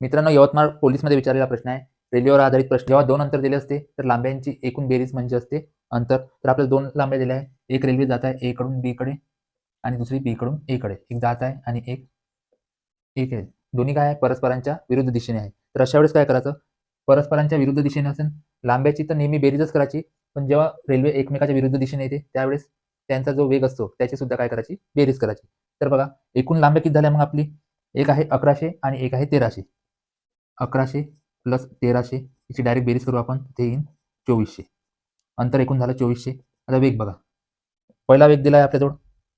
मित्रांनो यवतमाळ पोलीसमध्ये विचारलेला प्रश्न आहे. रेल्वेवर आधारित प्रश्न. जेव्हा दोन अंतर दिले असते तर लांब्यांची एकूण बेरीज म्हणजे असते अंतर. तर आपल्याला दोन लांब्या दिल्या आहे. एक रेल्वे जात आहे ए कडून बी कडे आणि दुसरी बी कडून ए कडे. एक जात आहे आणि एक एक आहे. दोन्ही काय आहे? परस्परांच्या विरुद्ध दिशेने आहे. तर अशा वेळेस काय करायचं? परस्परांच्या विरुद्ध दिशेने असेल. लांब्याची तर नेहमी बेरीजच करायची. पण जेव्हा रेल्वे एकमेकाच्या विरुद्ध दिशेने येते त्यावेळेस त्यांचा जो वेग असतो त्याची सुद्धा काय करायची? बेरीज करायची. तर बघा एकूण लांब्या किती झाल्या मग आपली? एक आहे अकराशे आणि एक आहे तेराशे. अकराशे प्लस तेराशे याची डायरेक्ट बेरीज करू आपण. ते येईन चोवीसशे. अंतर एकूण झालं चोवीसशे. आता वेग बघा. पहिला वेग दिला आहे आपल्याजवळ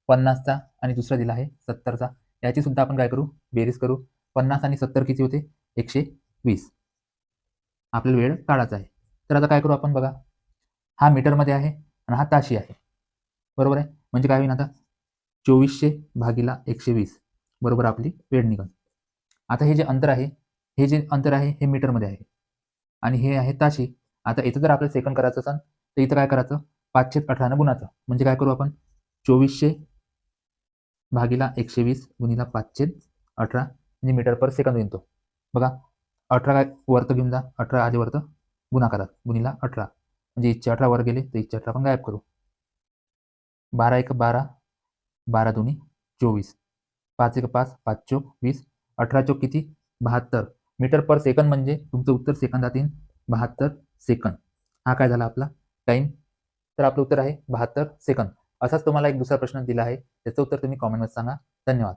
पन्नासचा आणि दुसरा दिला आहे सत्तरचा. याची सुद्धा आपण काय करू? बेरीज करू. पन्नास आणि सत्तर किती होते? एकशे वीस. आपल्याला वेळ काढायचा आहे. तर आता काय करू आपण बघा? हा मीटरमध्ये आहे आणि हा ताशी आहे. बरोबर आहे? म्हणजे काय होईल आता? चोवीसशे भागीला एकशे वीस. बरोबर आपली वेळ निघन. आता हे जे अंतर आहे हे जे अंतर आहे हे मीटरमध्ये आहे. आणि हे आहे ताशी. आता इथं जर आपल्याला सेकंड करायचं असेल तर इथं काय करायचं? पाचशे अठरानं गुणाचं म्हणजे काय करू आपण? चोवीसशे भागीला एकशे वीस गुणीला पाचशे अठरा म्हणजे मीटर पर सेकंद येतो. बघा अठरा काय वर्त घेऊन जा. अठरा आधी वर्त गुणाकारात गुणीला अठरा. म्हणजे इच्छे अठरा वर गेले तर इच्छे अठरा आपण गायब करू. बारा एक बारा बारा दोन्ही चोवीस. पाच एक पाच पाच चोक वीस. अठरा चोक किती? बहात्तर. मीटर पर सेकंद म्हणजे तुमचं उत्तर सेकंदात येईल बहात्तर सेकंद. हा काय झाला आपला? टाईम तर आपलं उत्तर आहे बहात्तर सेकंद. असाच तुम्हाला एक दुसरा प्रश्न दिला आहे. त्याचं उत्तर तुम्ही कॉमेंटमध्ये सांगा. धन्यवाद.